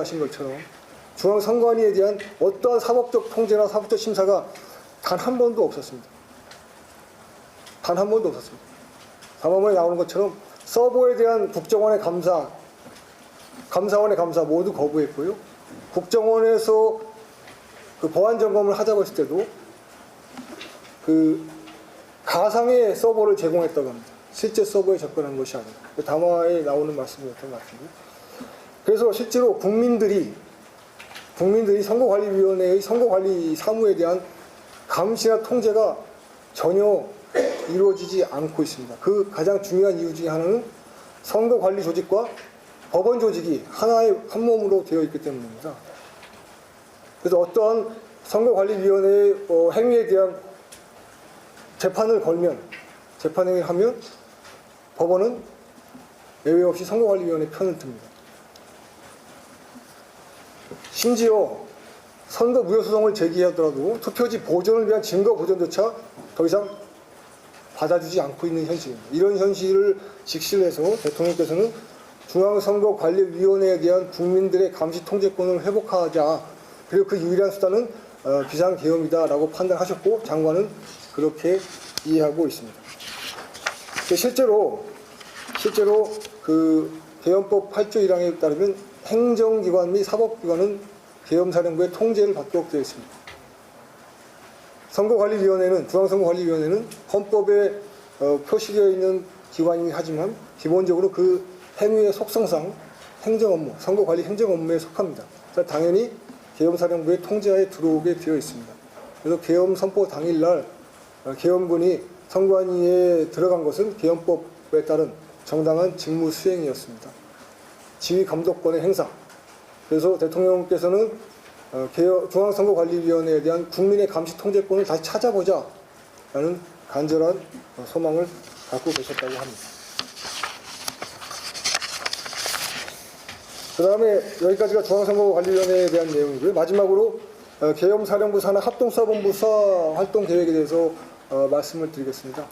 하신 것처럼 중앙선관위에 대한 어떠한 사법적 통제나 사법적 심사가 단 한 번도 없었습니다. 단 한 번도 없었습니다. 사법원에 나오는 것처럼 서버에 대한 국정원의 감사, 감사원의 감사 모두 거부했고요. 국정원에서 그 보안 점검을 하자고 했을 때도 그 가상의 서버를 제공했다고 합니다. 실제 서버에 접근한 것이 아니라 그 담화에 나오는 말씀이었던 것 같은데. 그래서 실제로 국민들이 국민들이 선거관리위원회의 선거관리 사무에 대한 감시나 통제가 전혀 이루어지지 않고 있습니다. 그 가장 중요한 이유 중에 하나는 선거관리 조직과 법원 조직이 하나의 한 몸으로 되어 있기 때문입니다. 그래서 어떠한 선거관리위원회의 어, 행위에 대한 재판을 걸면 재판 행위를 하면 법원은 예외 없이 선거관리위원회 편을 듭니다. 심지어 선거 무효소송을 제기하더라도 투표지 보존을 위한 증거 보존조차 더 이상 받아주지 않고 있는 현실입니다. 이런 현실을 직시해서 대통령께서는 중앙선거관리위원회에 대한 국민들의 감시 통제권을 회복하자. 그리고 그 유일한 수단은 어, 비상계엄이다라고 판단하셨고 장관은 그렇게 이해하고 있습니다. 실제로 실제로 그 계엄법 8조 1항에 따르면 행정기관 및 사법기관은 계엄사령부의 통제를 받도록 되어 있습니다. 선거관리위원회는 중앙선거관리위원회는 헌법에 어, 표시되어 있는 기관이긴 하지만 기본적으로 그 행위의 속성상 행정 업무, 선거관리 행정 업무에 속합니다. 당연히 계엄사령부의 통제하에 들어오게 되어 있습니다. 그래서 계엄 선포 당일날 어, 계엄군이 선관위에 들어간 것은 계엄법에 따른 정당한 직무 수행이었습니다. 지휘 감독권의 행사. 그래서 대통령께서는 어, 중앙선거관리위원회에 대한 국민의 감시 통제권을 다시 찾아보자 라는 간절한 어, 소망을 갖고 계셨다고 합니다. 그 다음에 여기까지가 중앙선거관리위원회에 대한 내용이고요. 마지막으로 어, 계엄사령부 산하 합동수사본부 수사 활동 계획에 대해서 어, 말씀을 드리겠습니다.